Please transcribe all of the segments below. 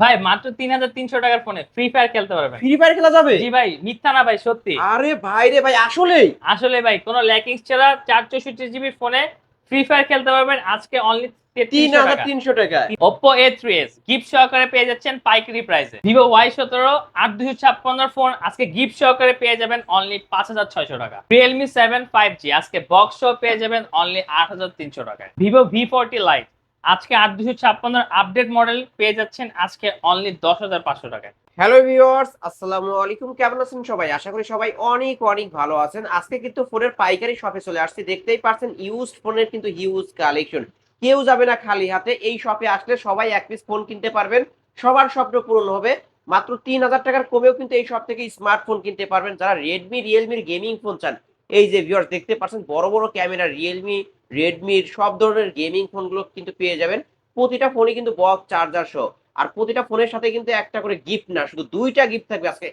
ভাই মাত্র তিন হাজার তিনশো টাকার ফোনে ফ্রি ফায়ার খেলতে পারবেন। ফ্রি ফায়ার খেলা যাবে? জি ভাই মিথ্যা না ভাই সত্যি। আরে ভাই রে ভাই আসলেই। আসলে ভাই কোনো ল্যাকিংস ছাড়া চার চৌষট্টি জিবি ফোনে ফ্রি ফায়ার খেলতে পারবেন আজকে অনলি তিন হাজার তিনশো টাকা। Oppo A three S gift সহকারে পেয়ে যাচ্ছেন পাইকারি প্রাইসে ভিভো ওয়াই সতেরো আট দুশো ছাপ্পান্ন ফোন আজকে গিফট সহকারে পেয়ে যাবেন অনলি পাঁচ হাজার ছয়শো টাকা। রিয়েলমি সেভেন ফাইভ জি আজকে বক্স সহ পেয়ে যাবেন অনলি আট হাজার তিনশো টাকায়। ভিভো ভি ফোরটি লাইট আজকে আট দুশো ছাপ্পান্ন আপডেট মডেল পেয়ে যাচ্ছেন আজকে অনলি দশ হাজার পাঁচশো টাকায়। হ্যালো ভিউয়ার্স আসসালামু আলাইকুম। কেমন আছেন সবাই? আশা করি সবাই অনেক অনেক ভালো আছেন। আজকে কিন্তু ফোনের পাইকারি শপে চলে আসছি। দেখতেই পারছেন ইউজড ফোনের কিন্তু হিউজ কালেকশন কেউ যাবে না খালি হাতে। এই শপে আসলে সবাই এক পিস ফোন কিনতে পারবেন। সবার স্বপ্ন পূরণ হবে। মাত্র তিন হাজার টাকার কমেও কিন্তু এই শপ থেকে স্মার্টফোন কিনতে পারবেন। যারা রেডমি রিয়েলমির গেমিং ফোন চান, এই যে ভিউয়ার্স দেখতে পাচ্ছেন বড় বড় ক্যামেরা রিয়েলমি রেডমির সব ধরনের গেমিং ফোনগুলো কিন্তু পেয়ে যাবেন। প্রতিটা ফোনই কিন্তু বক্স চার্জার সহ। আর প্রতিটা ফোনের সাথে কিন্তু একটা করে গিফট না শুধু দুইটা গিফট থাকবে আজকে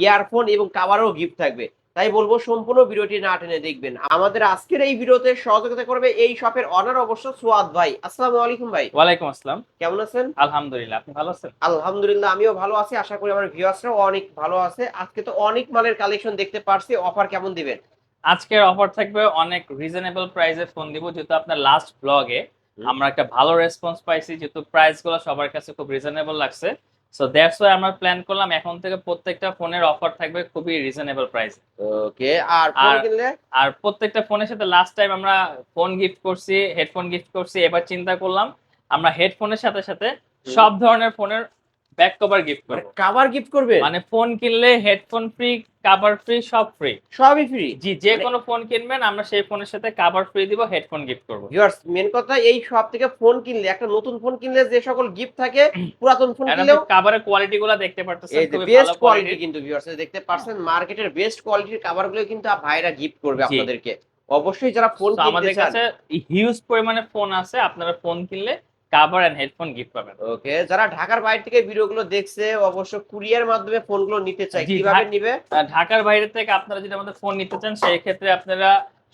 ইয়ারফোন এবং কাভারও গিফট থাকবে। তাই বলব সম্পূর্ণ ভিডিওটি না টেনে দেখবেন। আমাদের আজকের এই ভিডিওতে সহযোগিতা করবে এই শপের অনার অবশ্য সোয়াদ ভাই। আসসালামু আলাইকুম ভাই। ওয়ালাইকুম আসসালাম। কেমন আছেন? আলহামদুলিল্লাহ আপনি ভালো আছেন? আলহামদুলিল্লাহ আমিও ভালো আছি। আশা করি আমার ভিউয়ার্সরাও অনেক ভালো আছে। আজকে তো অনেক মালের কালেকশন দেখতে পারছি। অফার কেমন দিবেন? আজকের অফার থাকবে অনেক রিজনেবল প্রাইসে ফোন দিব যেহেতু আপনার লাস্ট ব্লগে আমরা একটা ভালো রেসপন্স পাইছি যেহেতু প্রাইসগুলো সবার কাছে খুব রিজনেবল লাগছে। সো দ্যাটস ওয়াই আমরা প্ল্যান করলাম এখন থেকে প্রত্যেকটা ফোনের অফার থাকবে খুবই রিজনেবল প্রাইস ওকে আর ফোন আর- কিনলে? আর প্রত্যেকটা ফোনের সাথে লাস্ট টাইম আমরা ফোন গিফট করছি হেডফোন গিফট করছি এবার চিন্তা করলাম আমরা হেডফোনের সাথে সাথে সব ধরনের ফোনের ব্যাক কভার গিফট করব। কাভার গিফট করবে? মানে ফোন কিনলে হেডফোন ফ্রি কভার ফ্রি সব ফ্রি সবই ফ্রি জি যে কোনো ফোন কিনবেন আমরা সেই ফোনের সাথে কভার ফ্রি দিব হেডফোন গিফট করব। ভিউয়ার্স মেন কথা এই শপ থেকে ফোন কিনলে একটা নতুন ফোন কিনলে যে সকল গিফট থাকে পুরাতন ফোন কিনলেও কভারের কোয়ালিটি গুলো দেখতে পারতেছেন খুবই বেস্ট কোয়ালিটি কিন্তু ভিউয়ার্স দেখতে পারছেন মার্কেটের বেস্ট কোয়ালিটির কভারগুলো কিন্তু ভাইরা গিফট করবে। আপনাদেরকে। অবশ্যই যারা ফোন আমাদের কিনতে চান কাছে হিউজ পরিমাণে ফোন আছে আপনারা ফোন কিনলে কভার এন্ড হেডফোন গিফট পাবেন। ওকে যারা ঢাকার বাইরে থেকে ভিডিওগুলো দেখছে অবশ্য কুরিয়ার মাধ্যমে ফোনগুলো নিতে চাই কীভাবে নিবে? ঢাকার বাইরে থেকে আপনারা যদি আমাদের ফোন নিতে চান সেই ক্ষেত্রে আপনারা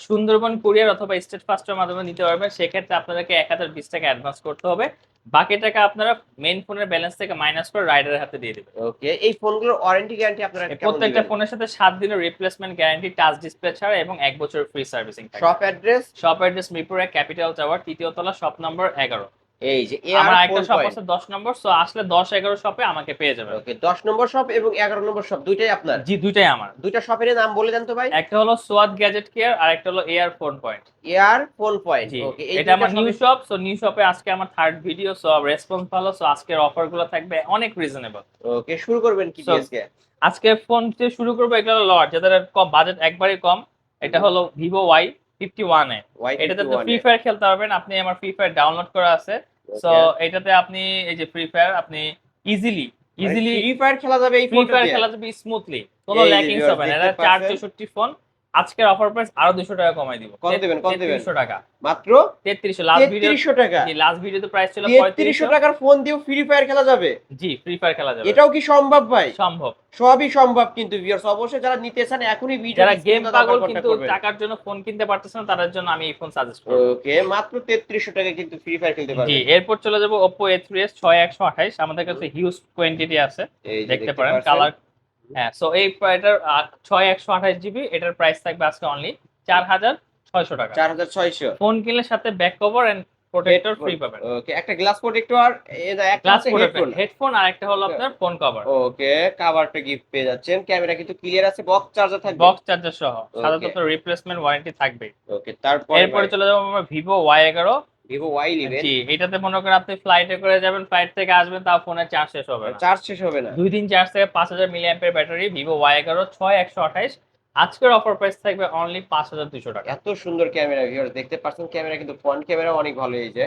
সুন্দরবন কুরিয়ার অথবা স্টেট ফাস্টের মাধ্যমে নিতে পারবেন। সেক্ষেত্রে আপনাদেরকে এক হাজার বিশ টাকা অ্যাডভান্স করতে হবে। বাকি টাকা আপনারা মেইন ফোনের ব্যালেন্স থেকে মাইনাস করে রাইডারের হাতে দিয়ে দেবেন। ওকে এই ফোনগুলোর ওয়ারেন্টি গ্যারান্টি আপনারা প্রত্যেকটা ফোনের সাথে সাত দিনের রিপ্লেসমেন্ট গ্যারান্টি টাচ ডিসপ্লে ছাড়া এবং এক বছরের free servicing shop address shop address Mirpur এক ক্যাপিটাল টাওয়ার তৃতীয় তলা শপ নম্বর এগারো। এই যে আমার একটা শপ আছে দশ নম্বর সো আসলে দশ এগারো শপে আমাকে পেয়ে যাবেন। ওকে 10 নম্বর শপ এবং 11 নম্বর শপ দুইটাই আপনার? জি দুইটাই আমার। দুইটা শপের নাম বলে দেন তো ভাই। একটা হলো সোয়াদ গ্যাজেট কেয়ার আর একটা হলো Air Phone Point Air Phone Point okay এটা আমার নিউ শপ সো নিউ শপে আজকে আমার থার্ড ভিডিও সো রেসপন্স ভালো সো আজকের অফারগুলো থাকবে অনেক রিজনেবল ওকে শুরু করবেন কি আজকে আজকে ফোন দিয়ে শুরু করব এটা হলো লট যাদের কম বাজেট একবারই কম এটা হলো Vivo Y fifty one A এটাতে তো ফ্রি ফায়ার খেলতে পারবেন আপনি আমার ফ্রি ফায়ার ডাউনলোড করা আছে। সো এটাতে আপনি এই যে ফ্রি ফায়ার আপনি ইজিলি ইজিলি ফ্রি ফায়ার খেলা যাবে এই ফ্রি ফায়ার খেলা যাবে স্মুথলি কোনো ল্যাকিংস হবে না। এটা চার পাচ্ছেন। চৌষট্টি ফোন আজকের অফার প্রাইস আরও দুশো টাকা কমাই দিব। কত দিবেন, কত দিবেন? তেত্রিশশো টাকা। মাত্র তেত্রিশশো লাস্ট ভিডিও 3300 টাকা। লাস্ট ভিডিওতে প্রাইস ছিল 3300 টাকার ফোন দিয়েও ফ্রি ফায়ার খেলা যাবে। জি ফ্রি ফায়ার খেলা যাবে। এটাও কি সম্ভব ভাই? সম্ভব। সবই সম্ভব কিন্তু ভিউয়ার্স অবশ্যই যারা নিতে চান এখনই ভিডিও যারা গেম পাগল কিন্তু টাকার জন্য ফোন কিনতে পারতেছে না তাদের জন্য আমি এই ফোন সাজেস্ট করব। ওকে মাত্র 3300 টাকা কিন্তু ফ্রি ফায়ার খেলতে পারবেন। জি এরপর চলে যাব Oppo A3s ছয় একশো আঠাইশ আমাদের কাছে হিউজ কোয়ান্টিটি আছে। দেখতে পারেন কালার হ্যাঁ সো এই এটার ছয় একশো আঠাইশ জিবি এটার প্রাইস থাকবে আজকে অনলি চার হাজার ছয়শো টাকা। 4600 ফোন কিনলে সাথে back cover and protector free পাবেন। ওকে একটা গ্লাস প্রোটেক্টর একটা হেডফোন হেডফোন আর একটা হলো আপনার ফোন কভার ওকে কভারটা গিফট পেয়ে যাচ্ছেন। ক্যামেরা কিন্তু ক্লিয়ার আছে বক্স চার্জার থাকবে। বক্স চার্জার সহ। সাধারণত রিপ্লেসমেন্ট ওয়ারেন্টি থাকবে ওকে তারপর এরপরে চলে যাব আমরা ভিভো ওয়াই এগারো। ভিভো ওয়াই নেবেন। জি এটাতে মনে করেন আপনি ফ্লাইটে করে যাবেন ফ্লাইট থেকে আসবেন তাও ফোনের চার্জ শেষ হবে না। চার্জ শেষ হবে না। দুই দিন চার্জ থেকে পাঁচ হাজার milliampere battery Vivo Y এগারো ছয় একশো আঠাইশ। আজকের অফার প্রাইস থাকবে অনলি পাঁচ হাজার দুশো টাকা। এত সুন্দর ক্যামেরা ভিউয়ার্স দেখতে পাচ্ছেন ক্যামেরা কিন্তু ফ্রন্ট ক্যামেরা অনেক ভালো এই যে।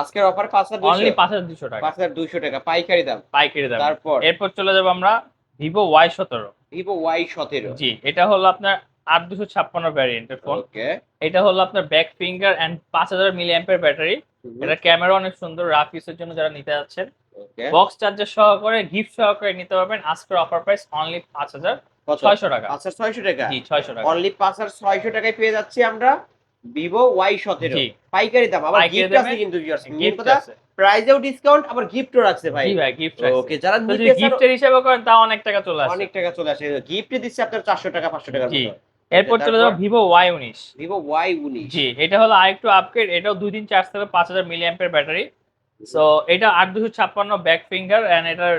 আজকের অফার পাঁচ হাজার অনলি পাঁচ হাজার দুশো টাকা। পাঁচ হাজার দুইশো টাকা পাইকারি দাম। পাইকারি দাম। তারপর? এরপর চলে যাব আমরা ভিভো ওয়াই সতেরো। ভিভো ওয়াই সতেরো। জি এটা হলো আপনার আট দুশো ছাপ্পান্ন ভ্যারিয়েন্টের ফোন এটা হলো আপনার ব্যাক ফিঙ্গার এন্ড পাঁচ হাজার মিলি অ্যাম্পের ব্যাটারি এটা ক্যামেরা অনেক সুন্দর রাফ ইউজের জন্য যারা নিতে যাচ্ছেন। বক্স চার্জার সহকারে গিফট সহকারে নিতে পারবেন। আজকের অফার প্রাইস অনলি পাঁচ হাজার ছয়শো টাকা। হাজার ছয়শো টাকা? জি ছয়শো টাকা। অনলি পাঁচ হাজার ছয়শো টাকায় পেয়ে যাচ্ছি আমরা ভিভো ওয়াই সতেরো। পাইকারি দাম। আবার গিফট আছে কিন্তু গিফট আছে। প্রাইজেও ডিসকাউন্ট আবার গিফটও রাখছে ভাই। ভাই গিফট ওকে যারা নিতে গিফটের হিসেবে করেন তাও অনেক টাকা চলে আসে। অনেক টাকা চলে আসে। গিফটে দিচ্ছে আপনার চারশো টাকা পাঁচশো টাকার জি। মতো। এরপর চলে যাব? ভিভো ওয়াই উনিশ। ভিভো ওয়াই উনিশ। জি এটা হলো আরেকটু আপগ্রেড এটাও দুই দিন চার্জ থাকবে পাঁচ হাজার মিলি অ্যাম্পের ব্যাটারি সো এটা আট দুশো ছাপ্পান্ন ব্যাক ফিঙ্গার অ্যান্ড এটার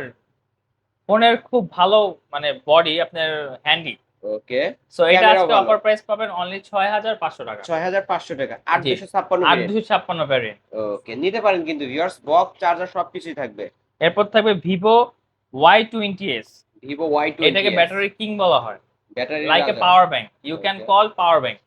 ফোনের খুব ভালো মানে বডি আপনার হ্যান্ডি ওকে সো এটা আজকে। অফার প্রাইস পাবেন অনলি ছয় হাজার পাঁচশো টাকা। ছয় হাজার পাঁচশো টাকা আট জি। দুশো ছাপ্পান্ন আট দুশো ছাপ্পান্ন ভ্যারিয়েন্ট ওকে নিতে পারেন কিন্তু ভিউয়ার্স বক্স চার্জার সবকিছুই থাকবে। এরপর থাকবে Vivo Y twenty S Vivo Y two এটাকে ব্যাটারি কিং বলা হয়। Battery like a power bank you can. Call power bank.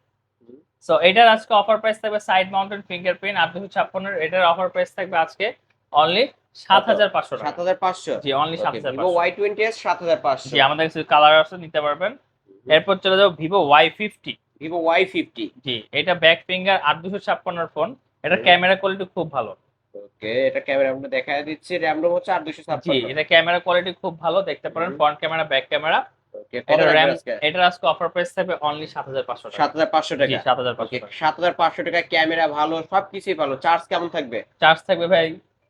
So এটার আজকে অফার প্রাইস থাকবে সাইড মাউন্টেন ফিঙ্গারপ্রিন্ট আট দুশো ছাপ্পান্নের এটার অফার প্রাইস থাকবে আজকে অনলি সাত হাজার পাঁচশো সাত হাজার পাঁচশো? জি অনলি সাত হাজার ওয়াই টোয়েন্টি এস সাত হাজার পাঁচশো। জি আমাদের কিছু কালার আছে নিতে পারবেন। এরপর চলে যাব Vivo Y fifty Vivo Y fifty জি এটা ব্যাক ফিঙ্গার আট দুশো ছাপ্পান্নর ফোন এটা ক্যামেরা কোয়ালিটি খুব ভালো। ওকে এটা ক্যামেরা আমরা দেখা দিচ্ছি র্যাম রোম হচ্ছে আট দুশো জি ছাপ্পান্ন এটা ক্যামেরা কোয়ালিটি খুব ভালো দেখতে পারেন ফ্রন্ট ক্যামেরা ব্যাক ক্যামেরা এটার আজকে অফার প্রাইস থাকবে অনলি সাত হাজার পাঁচশো সাত হাজার পাঁচশো টাকা। সাত হাজার পাঁচশো সাত হাজার পাঁচশো টাকা ক্যামেরা ভালো সবকিছুই ভালো। চার্জ কেমন থাকবে? চার্জ থাকবে ভাই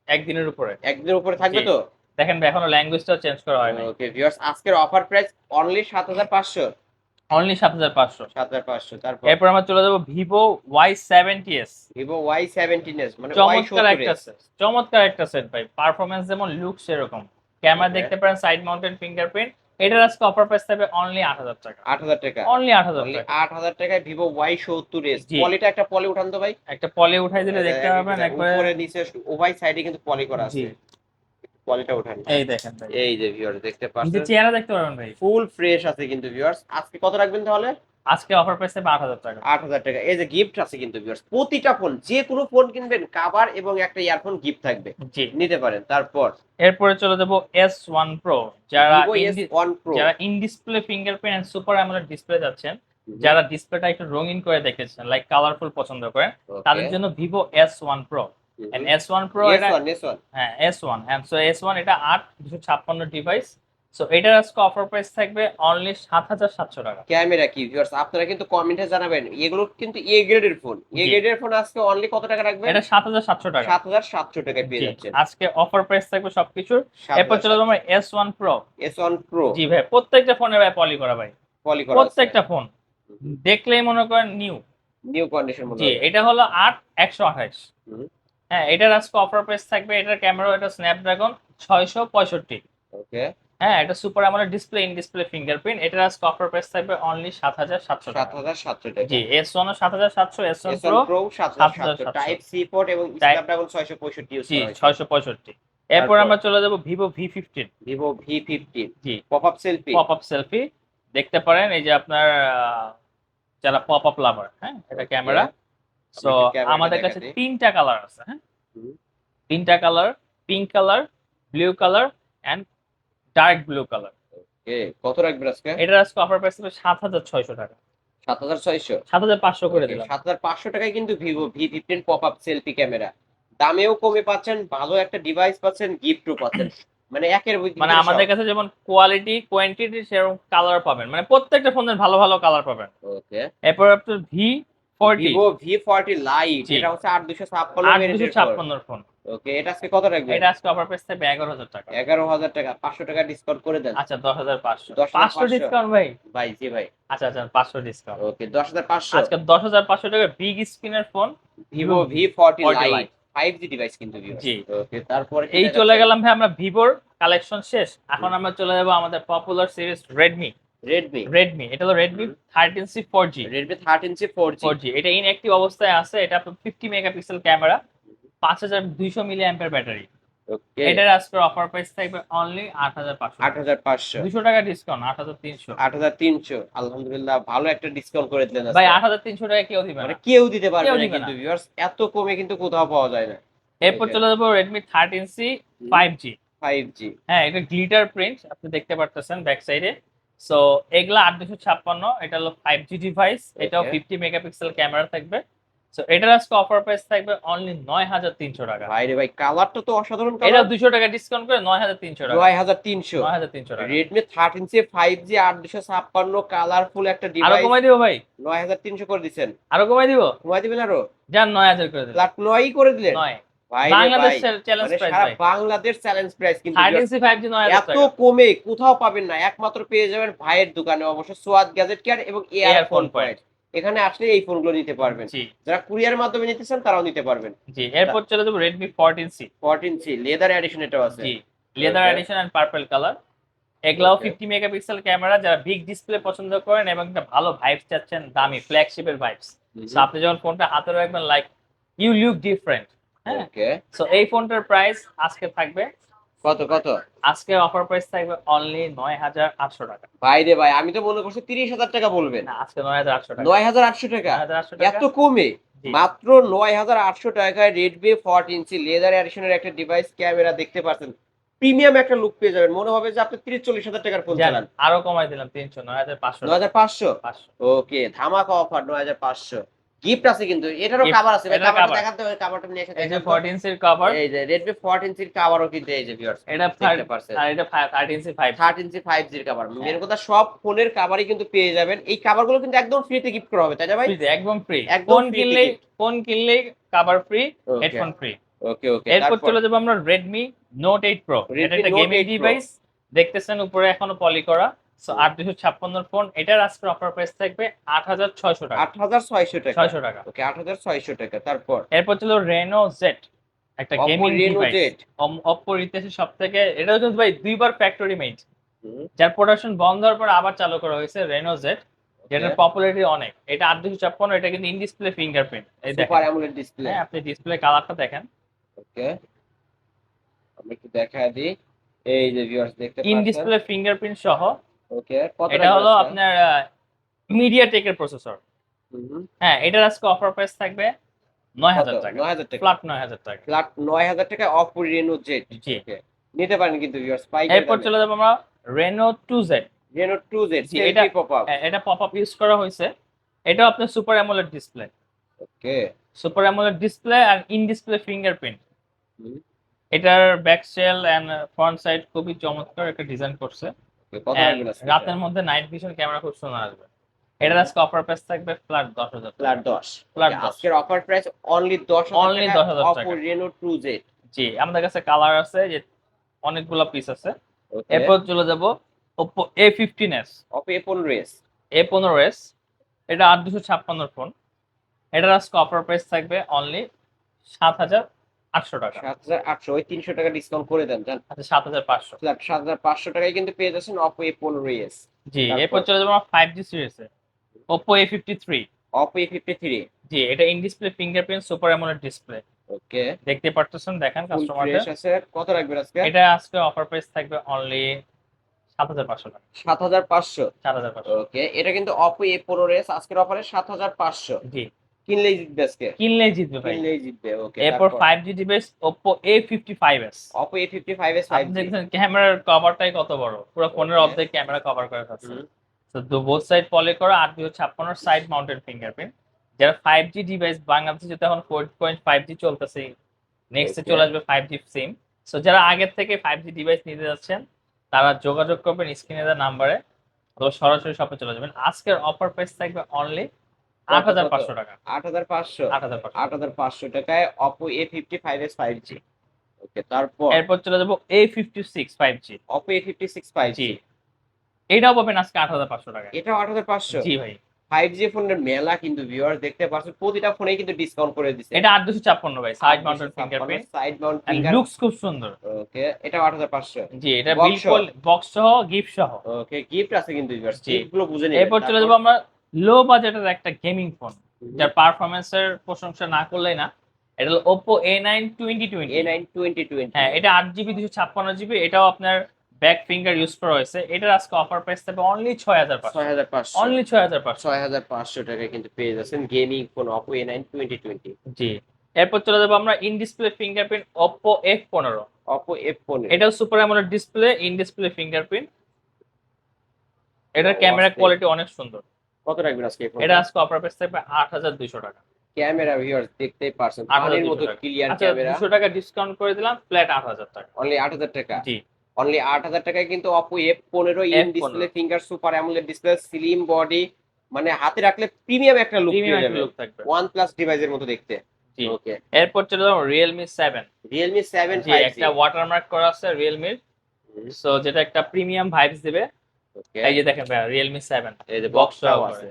একদিনের উপরে। একদিনের উপরে থাকবে তো? দেখেন ভাই এখনও ল্যাঙ্গুয়েজটাও চেঞ্জ করা হয়নি। ওকে ভিউয়ার্স আজকের অফার প্রাইস অনলি সাত হাজার পাঁচশো। অনলি সাত হাজার পাঁচশো। সাত হাজার পাঁচশো তারপর? এরপর আমরা চলে যাব Vivo Y seventy S Vivo Y seventeen S মানে চমৎকার একটা সেট চমৎকার একটা সেট ভাই। পারফরমেন্স যেমন লুক সেরকম ক্যামেরা দেখতে পারেন সাইড মাউন্টেড ফিঙ্গারপ্রিন্ট এটার আজকে অফার প্রাইস থাকবে অনলি আট হাজার টাকা। আট হাজার টাকা। অনলি আট হাজার অনলি টাকা। আট হাজার টাকায় ভিভো ওয়াই সত্তর এস পলিটা একটা পলি উঠান তো ভাই? একটা পলি উঠাই দিলে দেখতে এই পাবেন একবার। একবারে উপরে নিচে ওভাই সাইডে কিন্তু পলি করা আছে। পলিটা উঠান এই দেখেন ভাই। এই যে ভিউয়ার্স দেখতে নিচে পাচ্ছেন? চেহারা দেখতে পাবেন ভাই। ফুল ফ্রেশ আছে কিন্তু ভিউয়ার্স আজকে কত রাখবেন তাহলে? আজকে অফার প্রাইস থাকবে আট হাজার টাকা। আট হাজার টাকা। এই যে গিফট আছে কিন্তু ভিউয়ার্স প্রতিটা ফোন যে কোনো ফোন কিনবেন কাভার এবং একটা ইয়ারফোন গিফট থাকবে। জি। নিতে পারেন। তারপর? এরপরে চলে যাব এস ওয়ান প্রো যারা ওয়ান প্রো যারা in display fingerprint and super AMOLED display যাচ্ছেন যারা ডিসপ্লেটা একটু রঙিন করে দেখেছেন লাইক কালারফুল পছন্দ করেন তাদের জন্য Vivo S one pro and S one pro এটা হ্যাঁ এস ওয়ান হ্যাঁ সো এস ওয়ান এটা আট দুশো ছাপ্পান্ন ডিভাইস সো এটার আজকে অফার প্রাইস থাকবে অনলি সাত হাজার সাতশো টাকা। ক্যামেরা কি ভিউয়ার্স আপনারা কিন্তু কমেন্টে জানাবেন। এগুলো কিন্তু এ গ্রেডের ফোন এ গ্রেডের ফোন আজকে অনলি কত টাকা রাখবেন? এটা সাত হাজার সাতশো টাকা। সাত হাজার সাতশো টাকায় পেয়ে যাচ্ছেন। আজকে অফার প্রাইস থাকবে সবকিছুর। এরপর চলে যাব S one pro S one pro জি ভাই প্রত্যেকটা ফোনে ভাই পলি করা ভাই। পলি করা প্রত্যেকটা ফোন দেখলেই মনে করেন নিউ নিউ কন্ডিশন মনে হয়। এটা হলো আট একশো আঠাইশ হুম। হ্যাঁ এটার আজকে অফার প্রাইস থাকবে এটার ক্যামেরা এটা স্ন্যাপড্রাগন ছয়শো পঁয়ষট্টি। ওকে হ্যাঁ এটা সুপার আমলের ডিসপ্লে ইন ডিসপ্লে ফিঙ্গারপ্রিন্ট এটার আজকে অফার প্রাইস থাকবে অনলি সাত হাজার সাতশো সাত হাজার সাতশো টাকা। জি এস ওয়ান সাত হাজার সাতশো এস ওয়ান প্রো সাত হাজার সাতশো টাইপ সি পোর্ট এবং স্ন্যাপড্রাগন ছয়শো পঁয়ষট্টি জি ছয়শো পঁয়ষট্টি। এরপর আমরা চলে যাব Vivo V fifteen Vivo V fifteen জি। Pop up selfie pop up selfie দেখতে পারেন এই যে আপনার যারা পপ আপ লাভার হ্যাঁ এটা ক্যামেরা সো আমাদের কাছে তিনটা কালার আছে হ্যাঁ? তিনটা colour pink colour blue colour and dark blue colour কত রাখবেন আজকে? এটার আজকে অফার প্রাইস হবে সাত হাজার ছয়শো টাকা। সাত হাজার ছয়শো? সাত হাজার পাঁচশো করে দিলাম। সাত হাজার পাঁচশো টাকায় কিন্তু Vivo V fifteen pop up selfie camera দামেও কমে পাচ্ছেন ভালো একটা ডিভাইস পাচ্ছেন গিফটও পাচ্ছেন। মানে একের মানে আমাদের কাছে যেমন কোয়ালিটি কোয়ান্টিটি সেরকম কালার পাবেন। মানে প্রত্যেকটা ফোনের ভালো ভালো কালার পাবেন। ওকে এরপর আপনার V Vivo V forty lite এটা হচ্ছে আট দুশো ছাপ্পান্ন আট দুশো ছাপ্পান্নর ফোন ওকে এটা আজকে কত রাখবেন? এটা আজকে অফার প্রাইস থাকবে এগারো হাজার টাকা। এগারো হাজার টাকা পাঁচশো টাকা ডিসকাউন্ট করে দেন। আচ্ছা দশ হাজার পাঁচশো। পাঁচশো ডিসকাউন্ট ভাই? ভাই জি ভাই। আচ্ছা আচ্ছা পাঁচশো ডিসকাউন্ট ওকে দশ হাজার পাঁচশো। আজকে দশ হাজার পাঁচশো টাকা বিগ স্ক্রিনের phone Vivo V forty lite five G device কিন্তু viewers। জি। ওকে তারপরে এই চলে গেলাম ভাই আমরা ভিভোর কালেকশন শেষ। এখন আমরা চলে যাব আমাদের popular series Redmi Redmi Redmi এটা হলো Redmi thirteen C four G Redmi thirteen C four G four G এটা ইনঅ্যাক্টিভ অবস্থায় আছে এটা ফিফটি মেগাপিক্সেল ক্যামেরা পাঁচ হাজার দুইশো মিলি অ্যাম্পের ব্যাটারি এটার আজকে অফার প্রাইস থাকবে অনলি আট হাজার পাঁচশো। আট হাজার পাঁচশো। দুশো টাকা ডিসকাউন্ট আট হাজার তিনশো। আট হাজার তিনশো। আলহামদুলিল্লাহ ভালো একটা ডিসকাউন্ট করে দিলেন। ভাই আট হাজার তিনশো টাকা কেউ দিবে মানে না কেউ দিতে পারবে না কিন্তু ভিউয়ার্স এত কমে কিন্তু কোথাও পাওয়া যায় না। এরপর চলে যাব Redmi thirteen C five G five G হ্যাঁ এটা গ্লিটার প্রিন্ট আপনি দেখতে পারতেছেন ব্যাক সাইডে সো এগুলা আট দুশো ছাপ্পান্ন এটা হলো ফাইভ জি ডিভাইস এটাও. ফিফটি মেগাপিক্সেল ক্যামেরা থাকবে। সো এটার আজকে অফার প্রাইস থাকবে অনলি নয় হাজার তিনশো টাকা। ভাই রে ভাই কালারটা তো অসাধারণ এটা দুশো টাকা ডিসকাউন্ট করে নয় হাজার তিনশো টাকা। নয় হাজার তিনশো। নয় হাজার তিনশো টাকা। Redmi thirteen C five G আট দুশো ছাপ্পান্ন কালারফুল একটা আরও কমাই দিব ভাই। নয় হাজার তিনশো করে দিচ্ছেন। আরও কমাই দিব? কমাই দিবেন আরও? যান নয় হাজার করে লাখ নয়ই করে দিলেন? নয়। ভাই রে বাংলাদেশ ভাই, চ্যালেঞ্জ মানে প্রাইস সারা বাংলাদেশ চ্যালেঞ্জ প্রাইস কিন্তু এত কমে কোথাও পাবেন না। একমাত্র পেয়ে যাবেন ভাইয়ের দোকানে অবশ্য সোয়াদ গ্যাজেট কেয়ার এবং পয়েন্ট এখানে আসলে এই ফোনগুলো নিতে পারবেন। যারা কুরিয়ার মাধ্যমে নিতে চান তারাও নিতে পারবেন। জি এরপর চলে যাব Redmi fourteen C 14 C leather edition এটাও আছে। জি leather. Edition and purple colour এগুলাও. ফিফটি মেগাপিক্সেল ক্যামেরা যারা বিগ ডিসপ্লে পছন্দ করেন এবং একটা ভালো ভাইবস চাচ্ছেন দামি ফ্ল্যাগশিপের ভাইবস আপনি যখন ফোনটা হাতে রাখবেন like you look different okay so এই ফোনটার প্রাইস আজকে থাকবে? কত কত? আজকে অফার প্রাইস থাকবে অনলি নয় হাজার আটশো টাকা। ভাই রে ভাই আমি তো মনে করছি তিরিশ হাজার টাকা বলবেন। না আজকে নয় হাজার আটশো টাকা। নয় হাজার আটশো টাকা? এত কমে? মাত্র নয় হাজার আটশো টাকায় রেডমি ফোরটিন ইঞ্চি লেদার এডিশনের একটা ডিভাইস ক্যামেরা দেখতে পাচ্ছেন। প্রিমিয়াম একটা লুক পেয়ে যাবেন। মনে হবে যে আপনি তিরিশ চল্লিশ হাজার টাকার ফোন চালান। আরও কমাই দিলাম তিনশো নয় হাজার পাঁচশো। নয় হাজার পাঁচশো? ওকে ধামাকা অফার নয় হাজার পাঁচশো। গিফট আছে কিন্তু এটারও কাভার আছে ভাই, কাভারটা cover। দেখাতে হবে কাভারটা নিয়ে এসে এই যে দেখান তো। কভার এই যে রেডমি ফোরটিন ইঞ্চির কাভারও কিন্তু এই যে ভিউয়ার্স এটা দেখতে পারছেন আর এটা thirteen C five third inch five জির কাভার হ্যাঁ। মেন কথা সব ফোনের কাভারই কিন্তু পেয়ে যাবেন। এই কাভারগুলো কিন্তু একদম ফ্রিতে গিফট করা হবে তাই না ভাই? একদম ফ্রি ফোন কিনলেই phone cover free headphone free okay okay এরপর চলে যাব আমরা Redmi note eight pro Redmi এটা একটা গেমিং ডিভাইস দেখতেছেন উপরে এখনও পলি করা। সো আট দুশো ছাপ্পান্ন ফোন এটার আজকে অফার প্রাইস থাকবে আট হাজার ছয়শো টাকা। আট হাজার ছয়শো টাকা। ছয়শো টাকা। ওকে আট হাজার ছয়শো টাকা। তারপর? এরপর ছিল রেনো জেড একটা গেমিং ডিভাইস অপ্পোর ইতিহাসে সব থেকে এটাও কিন্তু ভাই দুইবার ফ্যাক্টরি মেড যার প্রোডাকশন বন্ধ হওয়ার পর আবার চালু করা হয়েছে রেনো জেড যেটার। পপুলারিটি অনেক। এটা আট দুশো ছাপ্পান্ন এটা কিন্তু ইন ডিসপ্লে ফিঙ্গারপ্রিন্ট এই সুপার অ্যামোলেড ডিসপ্লে হ্যাঁ আপনি ডিসপ্লে কালারটা দেখেন। ওকে আমি একটু দেখা দিই। এই যে ভিউয়ার্স দেখতে ইন ডিসপ্লে ফিঙ্গারপ্রিন্ট সহ ওকে এটা হলো আপনার মিডিয়া টেকের প্রসেসর হ্যাঁ এটার আজকে অফার প্রাইস থাকবে নয় হাজার টাকা। নয় হাজার টাকা। ফ্ল্যাট নয় হাজার টাকা। ফ্ল্যাট নয় হাজার টাকা অপো রেনো জেড জি। নিতে পারেন কিন্তু ভিউয়ার্স পাই এরপর চলে যাব আমরা Reno two Z Reno two Z এটা- পপ আপ এটা পপ আপ ইউজ করা হয়েছে। এটাও আপনার super AMOLED display okay. Super AMOLED display R in display fingerprint এটার back cell and front side খুবই চমৎকার একটা ডিজাইন করছে। রাতের মধ্যে নাইট ভিশন ক্যামেরা খুব সুন্দর আসবে। এটার আজকে অফার প্রাইস থাকবে ফ্ল্যাট দশ হাজার ফ্ল্যাট দশ। ফ্ল্যাট দশ। আজকের অফার প্রাইস অনলি দশ অনলি 10,000 অপো টাকা। রেনো টু জেড জি আমাদের কাছে কালার আছে যে অনেকগুলো পিস আছে। এরপর চলে যাব Oppo A fifteen S Oppo A পনেরো এস এ পনেরো এস এটা আট দুশো ছাপ্পান্ন ফোন এটার আজকে অফার প্রাইস থাকবে অনলি সাত হাজার আটশো টাকা। সাত হাজার আটশো ওই তিনশো টাকা ডিসকাউন্ট করে দেন জান। আচ্ছা সাত হাজার পাঁচশো। সাত হাজার পাঁচশো টাকায় কিন্তু পেয়ে যাচ্ছেন অপো এ পনেরো এস জি এরপর চলে যাব ফাইভ জি সিরিজে Oppo A. Fifty three Oppo A fifty three জি এটা in display fingerprint super AMOLED display okay দেখতে পারতেছেন দেখেন ফুল কাস্টমারদের আছে। কত রাখবেন আজকে? এটা আজকে অফার প্রাইস থাকবে অনলি সাত হাজার পাঁচশো টাকা। সাত হাজার পাঁচশো। সাত হাজার পাঁচশো। ওকে এটা কিন্তু অপো এ পনেরো এস আজকের অফারে সাত হাজার পাঁচশো। জি। কিনলেই জিতবে আজকে? কিনলেই জিতবে ভাই। কিনলেই জিতবে ওকে এরপর five G device fifty five S five আপনি দেখছেন ক্যামেরার কভারটাই কত বড়? পুরো ফোনের Okay. অর্ধেক ক্যামেরা কভার করে ফেলছে। তো দু বোথ সাইড পলি করা আট দুশো ছাপ্পান্ন সাইড মাউন্টেড ফিঙ্গারপ্রিন্ট যারা ফাইভ জি ডিভাইস বাংলাদেশে যেহেতু এখন ফোর পয়েন্ট ফাইভ জি চলতেছে নেক্সটে চলে আসবে ফাইভ জি সিম সো যারা আগের থেকে ফাইভ জি ডিভাইস নিতে যাচ্ছেন তারা যোগাযোগ করবেন স্ক্রিনে দেওয়া নাম্বারে অথবা সরাসরি শপে চলে যাবেন। আজকের অফার প্রাইস থাকবে অনলি আট হাজার পাঁচশো টাকা। আট হাজার পাঁচশো। আট হাজার পাঁচশো। আট হাজার পাঁচশো টাকায় Oppo A fifty five five G okay তারপর? এরপর চলে যাব A fifty six five G Oppo A fifty six five G জি। এটাও পাবেন আজকে আট হাজার পাঁচশো টাকা এটাও আট হাজার পাঁচশো? জি ভাই। ফাইভ জি ফোনের মেলা কিন্তু ভিউয়ার দেখতে পাচ্ছেন প্রতিটা ফোনেই কিন্তু ডিসকাউন্ট করে দিচ্ছে। এটা আট দুশো ছাপ্পান্ন ভাই side mounted fingerprint side mount finger looks খুব সুন্দর। ওকে হাজার পাঁচশো। জি এটা বিলকুল বক্স সহ গিফট সহ। ওকে গিফট আছে কিন্তু ভিউয়ার গিফটগুলো বুঝে এরপর চলে যাব আমরা লো বাজেটের একটা গেমিং ফোন যার পারফরমেন্সের প্রশংসা না করলেই না এটা হলো Oppo A nine twenty twenty A nine twenty twenty হ্যাঁ এটা আট জিবি দুশো ছাপ্পান্ন জিবি এটাও আপনার ব্যাক ফিঙ্গার ইউজ করা হয়েছে। এটার আজকে অফার প্রাইস থাকবে অনলি ছয় হাজার পাঁচশো। ছয় হাজার পাঁচশো। অনলি ছয় হাজার ছয় হাজার পাঁচশো টাকায় কিন্তু পেয়ে যাচ্ছেন gaming phone nine twenty twenty জি। এরপর চলে যাব আমরা ইন ডিসপ্লে ফিঙ্গারপ্রিন্ট পনেরো। অপো এফ ফোন এটাও super AMOLED display in display fingerprint এটার ক্যামেরা কোয়ালিটি অনেক সুন্দর। কত রাখবেন আজকে এটা আজকে অফার প্রাইস থাকবে আট হাজার দুইশো টাকা। ক্যামেরা ভিউয়ার্স দেখতেই পারছেন। 8,200 পানির মতো ক্লিয়ার আচ্ছা ক্যামেরা। দুশো টাকা ডিসকাউন্ট করে দিলাম ফ্ল্যাট আট হাজার টাকা। অনলি আট হাজার টাকা? জি। অনলি আট হাজার টাকায় কিন্তু অপো এফ পনেরো in display finger super AMOLED display slim body মানে হাতে রাখলে প্রিমিয়াম একটা লুক পেয়ে যাবে লুক থাকবে। ওয়ান প্লাস ডিভাইসের মতো দেখতে। জি। ওকে এরপর চলে যাব রিয়েলমি সেভেন রিয়েলমি সেভেন জি একটা ওয়াটারমার্ক করা আছে রিয়েলমির সো যেটা একটা প্রিমিয়াম ভাইবস দিবে। এই যে দেখেন ভাই রিয়েলমি সেভেন এই যে সহকারে। আছে।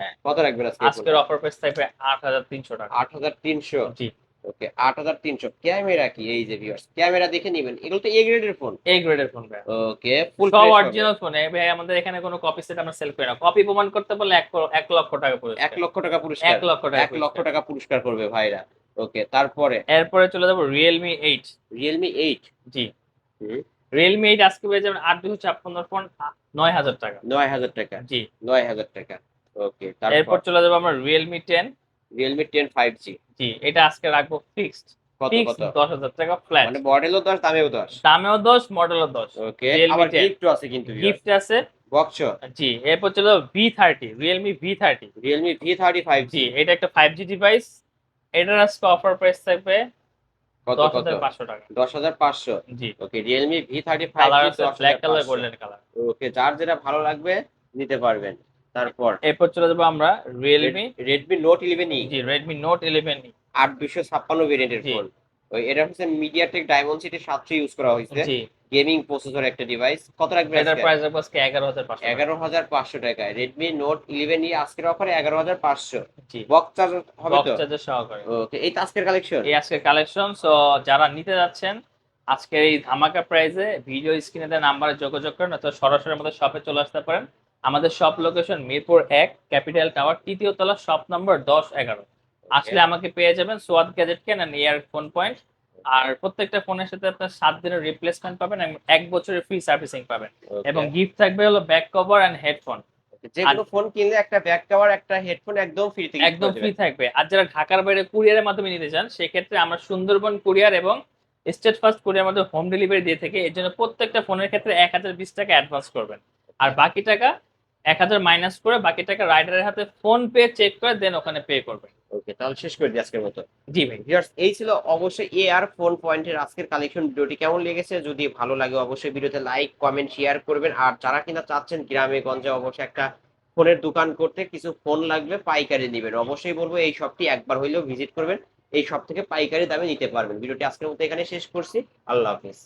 হ্যাঁ। কত রাখবেন আজকে আজকের অফার প্রাইস থাকবে আট হাজার তিনশো টাকা। আট হাজার তিনশো? জি। ওকে আট হাজার তিনশো। ক্যামেরা কি? এই যে ভিউয়ার্স ক্যামেরা দেখে নিবেন। এগুলো তো এ গ্রেডের ফোন এই গ্রেডের ফোন ভাই ওকে ফুল সব অরিজিনাল ফোন ভাই আমাদের এখানে কোনো কপি সেট আমরা সেল করি না। কপি প্রমাণ করতে পারলে এক এক লক্ষ টাকা পড়ে এক লক্ষ টাকা পুরস্কার। এক লক্ষ টাকা এক লক্ষ টাকা পুরস্কার করবে ভাইরা। ওকে তারপরে? এরপরে চলে যাব রিয়েলমি এইট রিয়েলমি এইট জি। রিয়েলমি এইট আজকে পেয়ে যাবেন আট দুশো ছাপ্পান্ন ফোন নয় হাজার টাকা। নয় হাজার টাকা। জি। নয় হাজার টাকা। ওকে এরপর চলে যাব আমরা Realme ten. Realme ten five G জি এটা আজকে রাখব ফিক্সড দশ হাজার টাকা ফ্ল্যাট মানে মডেলও দশ দামেও দশ? দামেও দশ মডেলও দশ। ওকে Realme আবার 10 আছে কিন্তু গিফট আছে। বক্স জি এরপর চলো V thirty Realme V thirty Realme V thirty five G এটা একটা ফাইভ জি ডিভাইস এটার আজকে অফার প্রাইস থাকবে কত কত হাজার পাঁচশো টাকা। দশ হাজার পাঁচশো? জি। Okay Realme V thirty five colour black colour golden colour okay যার যেটা ভালো লাগবে নিতে পারবেন। তারপর? এরপর চলে যাব আমরা রিয়েলমি রেডমি নোট ইলেভেন জি রেডমি নোট ইলেভেন আট দুশো ছাপ্পান্ন ভেরিয়েন্টের জি। ফোন ওই এটা হচ্ছে মিডিয়াটেক ডায়মন্ড সিটি সাতশো ইউজ করা হয়েছে। গেমিং প্রসেসর একটা ডিভাইস কত রাখবে এটার প্রাইস রাখব আজকে এগারো হাজার পাঁচশো টাকা। এগারো হাজার পাঁচশো টাকায়। রেডমি নোট ইলেভেন ই আজকের অফারে এগারো হাজার পাঁচশো। জি। বক্স চার্জ হবে বক্স তো? চার্জার সহকারে। ওকে এই তো আজকের কালেকশন এই আজকের কালেকশন সো যারা নিতে যাচ্ছেন আজকের এই ধামাকা প্রাইসে ভিডিও স্ক্রিনে দেওয়া নাম্বারে যোগাযোগ করেন অথবা সরাসরি আমাদের শপে চলে আসতে পারেন। আমাদের শপ লোকেশন মিরপুর এক ক্যাপিটাল টাওয়ার তৃতীয় তলা শপ নম্বর দশ এগারো। আসলে আমাকে পেয়ে যাবেন সোয়াদ গ্যাজেট কেন ইয়ার ফোন পয়েন্ট। আর প্রত্যেকটা ফোনের সাথে আপনার সাত দিনের রিপ্লেসমেন্ট পাবেন এবং এক বছরের ফ্রি সার্ভিসিং পাবেন। এবং গিফট থাকবে হলো ব্যাক কভার অ্যান্ড হেডফোন যে কোনো ফোন কিনলে একটা ব্যাক কভার একটা হেডফোন একদম ফ্রি থেকে একদম ফ্রি থাকবে। আর যারা ঢাকার বাইরে কুরিয়ারের মাধ্যমে নিতে চান সেক্ষেত্রে আমরা সুন্দরবন কুরিয়ার এবং স্টেট ফার্স্ট কুরিয়ার মাধ্যমে হোম ডেলিভারি দিয়ে থেকে এর জন্য প্রত্যেকটা ফোনের ক্ষেত্রে এক হাজার বিশ টাকা অ্যাডভান্স করবেন। আর বাকি টাকা এক হাজার মাইনাস করে বাকি টাকা রাইডারের হাতে ফোন পে চেক করে দেন ওখানে পে করবেন ওকে তাহলে শেষ করে দিই আজকের মতো। জি ভাই। ভিউয়ার্স এই ছিল অবশ্যই এ আর ফোন পয়েন্টের আজকের কালেকশন ভিডিওটি কেমন লেগেছে? যদি ভালো লাগে অবশ্যই ভিডিওতে লাইক কমেন্ট শেয়ার করবেন। আর যারা কিনা চাচ্ছেন গ্রামে গঞ্জে অবশ্যই একটা ফোনের দোকান করতে কিছু ফোন লাগবে পাইকারি নেবেন। অবশ্যই বলব এই শপটি একবার হইলেও ভিজিট করবেন। এই শপ থেকে পাইকারি দামে নিতে পারবেন। ভিডিওটি আজকের মতো এখানে শেষ করছি। আল্লাহ হাফিজ।